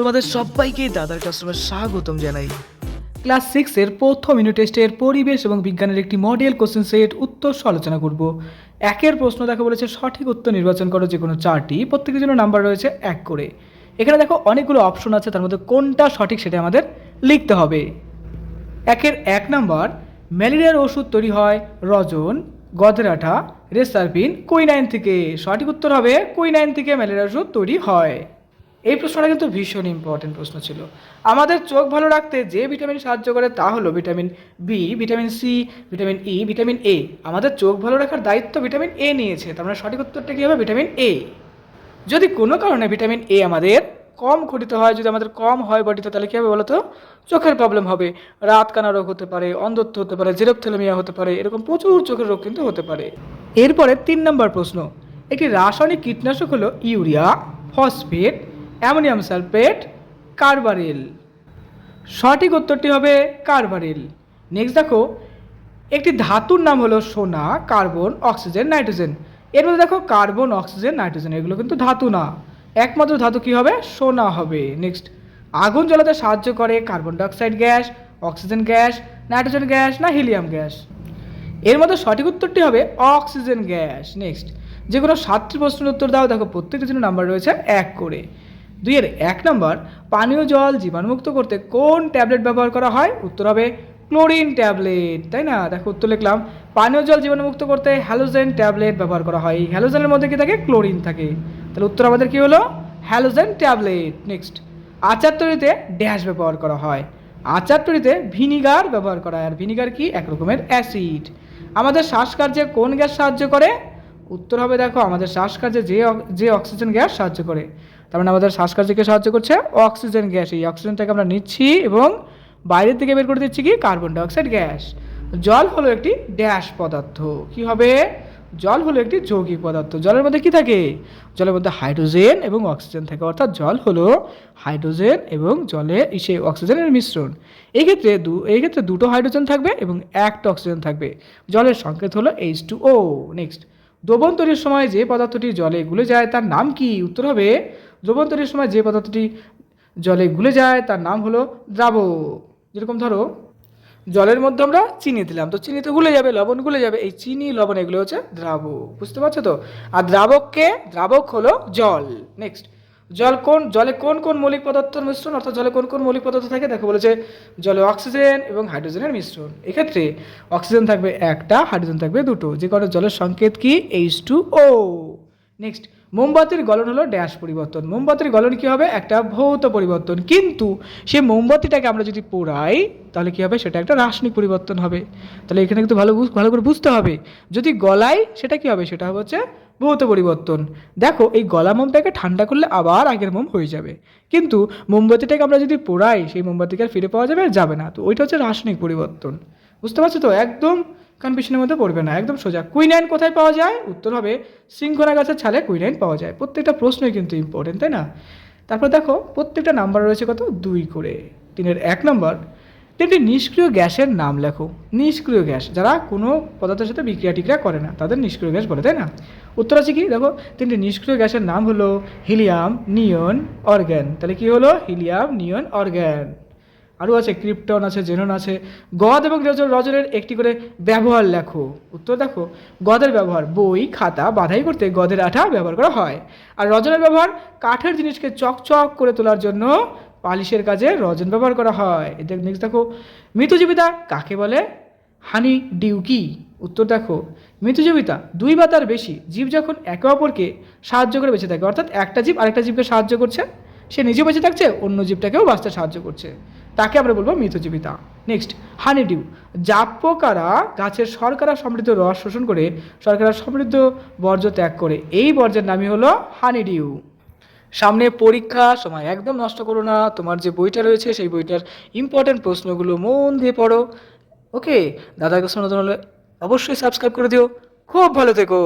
তোমাদের সবাইকে দাদার কাস্টমার স্বাগতম জানাই। ক্লাস সিক্সের প্রথম ইউনিট টেস্টের পরিবেশ এবং বিজ্ঞানের একটি মডেল কোশ্চেন সেট উত্তর আলোচনা করব। একের প্রশ্ন দেখো বলেছে, সঠিক উত্তর নির্বাচন করো যে কোনো চারটি। প্রত্যেকের জন্য নাম্বার রয়েছে এক করে। এখানে দেখো অনেকগুলো অপশন আছে, তার মধ্যে কোনটা সঠিক সেটা আমাদের লিখতে হবে। একের এক নাম্বার ম্যালেরিয়ার ওষুধ তৈরি হয় রজন, গদরাঠা, রেসারপিন কুইনাইন থেকে। সঠিক উত্তর হবে কুইনাইন থেকে ম্যালেরিয়ার ওষুধ তৈরি হয়। এই প্রশ্নটা কিন্তু ভীষণ ইম্পর্টেন্ট প্রশ্ন ছিল। আমাদের চোখ ভালো রাখতে যে ভিটামিন সাহায্য করে তা হলো vitamin B vitamin C vitamin E vitamin A আমাদের চোখ ভালো রাখার দায়িত্ব ভিটামিন এ নিয়েছে। তার মানে সঠিক উত্তরটা কী হবে? ভিটামিন এ যদি কোনো কারণে ভিটামিন এ আমাদের কম ঘটিত হয়, যদি আমাদের কম হয় বডিতে তাহলে কী হবে বলো তো চোখের প্রবলেম হবে। রাত কানা রোগ হতে পারে, অন্ধত্ব হতে পারে জেরোপথেলেমিয়া হতে পারে, এরকম প্রচুর চোখের রোগ কিন্তু হতে পারে। এরপরে তিন নম্বর প্রশ্ন। একটি রাসায়নিক কীটনাশক হলো urea phosphate. Ammonium sulphate, carbaryl. সঠিক উত্তরটি হবে কার্বারিল। নেক্সট দেখো, একটি ধাতুর নাম হলো সোনা, কার্বন, অক্সিজেন, নাইট্রোজেন। এর মধ্যে দেখো কার্বন, অক্সিজেন, নাইট্রোজেন, এগুলো কিন্তু ধাতু না। একমাত্র ধাতু কী হবে? সোনা হবে। নেক্সট আগুন জ্বালাতে সাহায্য করে carbon dioxide gas, oxygen gas, nitrogen gas, না হিলিয়াম গ্যাস। এর মধ্যে সঠিক উত্তরটি হবে অক্সিজেন গ্যাস। নেক্সট যে কোনো সাতটি প্রশ্নের উত্তর দাও। দেখো, প্রত্যেকটির জন্য নাম্বার রয়েছে এক করে। দুইয়ের এক নম্বর, পানীয় জল জীবাণুমুক্ত করতে কোন ট্যাবলেট ব্যবহার করা হয়? উত্তর হবে ক্লোরিন ট্যাবলেট। তাই না? দেখো উত্তর লিখলাম। পানীয় জল জীবাণুমুক্ত করতে হ্যালোজেন ট্যাবলেট ব্যবহার করা হয়। হ্যালোজেনের মধ্যে কি থাকে? ক্লোরিন থাকে। তাহলে উত্তর আমাদের কী হলো? Halogen tablet. নেক্সট। আচার তৈরিতে ড্যাশ ব্যবহার করা হয়। আচার তৈরিতে ভিনিগার ব্যবহার করা হয়। আর ভিনিগার কি? এক রকমের অ্যাসিড। আমাদের শ্বাসকার্যে কোন গ্যাস সাহায্য করে? উত্তর হবে, দেখো, আমাদের শ্বাসকার্যে যে যে অক্সিজেন গ্যাস সাহায্য করে। তার মানে আমাদের শ্বাসকার্যকে সাহায্য করছে? Oxygen gas. এই অক্সিজেনটাকে আমরা নিচ্ছি এবং বাইরের দিকে বের করে দিচ্ছি কি? Carbon dioxide gas. জল হলো একটি ড্যাশ পদার্থ। কি হবে? জল হলো একটি যৌগিক পদার্থ। জলের মধ্যে কি থাকে? জলের মধ্যে হাইড্রোজেন এবং অক্সিজেন থাকে। অর্থাৎ জল হলো হাইড্রোজেন এবং জলে সেই অক্সিজেনের মিশ্রণ। এই ক্ষেত্রে দু, এই ক্ষেত্রে দুটো হাইড্রোজেন থাকবে এবং একটা অক্সিজেন থাকবে। জলের সংকেত হলো এইচ টু ও নেক্সট দ্রবণ তৈরির সময় যে পদার্থটি জলে গুলে যায় তার নাম কি? উত্তর হবে দ্রবণ তৈরির সময় যে পদার্থটি জলে গুলে যায়, তার নাম হলো দ্রাবক। যেরকম ধরো, জলের মধ্যে আমরা চিনি দিলাম, তো চিনি তো গুলে যাবে, লবণ গুলে যাবে, এই চিনি, লবণ এগুলো হচ্ছে দ্রাবক, বুঝতে পারছ তো? আর দ্রাবককে, দ্রাবক হলো জল। নেক্সট জল কোন, জলে কোন কোন মৌলিক পদার্থের মিশ্রণ, অর্থাৎ জলে কোন কোন মৌলিক পদার্থ থাকে? দেখো, বলেছে জলে অক্সিজেন এবং হাইড্রোজেনের মিশ্রণ। এক্ষেত্রে অক্সিজেন থাকবে একটা, হাইড্রোজেন থাকবে দুটো, যে কারণে জলের সংকেত কি? এইচ টু ও নেক্সট মোমবাতির গলন হলো ড্যাশ পরিবর্তন। মোমবাতির গলন কি হবে? একটা ভৌত পরিবর্তন। কিন্তু সে মোমবাতিটাকে আমরা যদি পোড়াই, তাহলে কি হবে? সেটা একটা রাসায়নিক পরিবর্তন হবে। তাহলে এখানে কিন্তু ভালো ভালো করে বুঝতে হবে। যদি গলাই সেটা কি হবে? সেটা হচ্ছে ভৌত পরিবর্তন। দেখো, এই গলা মোমটাকে ঠান্ডা করলে আবার আগের মোম হয়ে যাবে। কিন্তু মোমবাতিটাকে আমরা যদি পোড়াই, সেই মোমবাতিকে আর ফিরে পাওয়া যাবে আর যাবে না। তো ওইটা হচ্ছে রাসায়নিক পরিবর্তন। বুঝতে পারছ তো? একদম কনফিউশনের মধ্যে পড়বে না, একদম সোজা। কুইনাইন কোথায় পাওয়া যায়? উত্তর হবে সিংহরা গাছের ছালে কুইনাইন পাওয়া যায়। প্রত্যেকটা প্রশ্নই কিন্তু ইম্পর্টেন্ট তাই না? তারপর দেখো, প্রত্যেকটা নাম্বার রয়েছে কত? দুই করে। তিনের এক নম্বর তিনটি নিষ্ক্রিয় গ্যাসের নাম লেখো। নিষ্ক্রিয় গ্যাস, যারা কোনো পদার্থের সাথে বিক্রিয়া টিক্রিয়া করে না, তাদের নিষ্ক্রিয় গ্যাস বলে, তাই না? উত্তর আছে কি? দেখো, তিনটি নিষ্ক্রিয় গ্যাসের নাম হলো হিলিয়াম নিয়ন অর্গ্যান। তাহলে কি হলো? Helium neon argon. আরও আছে, ক্রিপ্টন আছে জেনন আছে। গদ এবং রজ- রজনের একটি করে ব্যবহার লেখো। উত্তর দেখো, গদের ব্যবহার, বই, খাতা বাধাই করতে গদের আঠা ব্যবহার করা হয়। আর রজনের ব্যবহার, কাঠের জিনিসকে চকচক করে তোলার জন্য পালিশের কাজে রজন ব্যবহার করা হয়। এদের নেক্সট দেখো মৃতজীবিতা কাকে বলে? হানি ডিউ কি উত্তর দেখো মৃতজীবিতা দুই বা তার বেশি জীব যখন একে অপরকে সাহায্য করে বেঁচে থাকে, অর্থাৎ একটা জীব আরেকটা জীবকে সাহায্য করছে, সে নিজে বেঁচে থাকছে, অন্য জীবটাকেও বাঁচতে সাহায্য করছে। তাকে আমরা বলব মৃতজীবিতা নেক্সট হানিডিউ জাপ পোকারা গাছের শর্করা সমৃদ্ধ রস শোষণ করে শর্করা সমৃদ্ধ বর্জ্য ত্যাগ করে। এই বর্জ্যের নামই হলো হানিডিউ সামনে পরীক্ষা, সময় একদম নষ্ট করো না। তোমার যে বইটা রয়েছে, সেই বইটার ইম্পর্টেন্ট প্রশ্নগুলো মন দিয়ে পড়ো। ওকে কাছে নতুন হলে অবশ্যই সাবস্ক্রাইব করে দিও। খুব ভালো থেকো।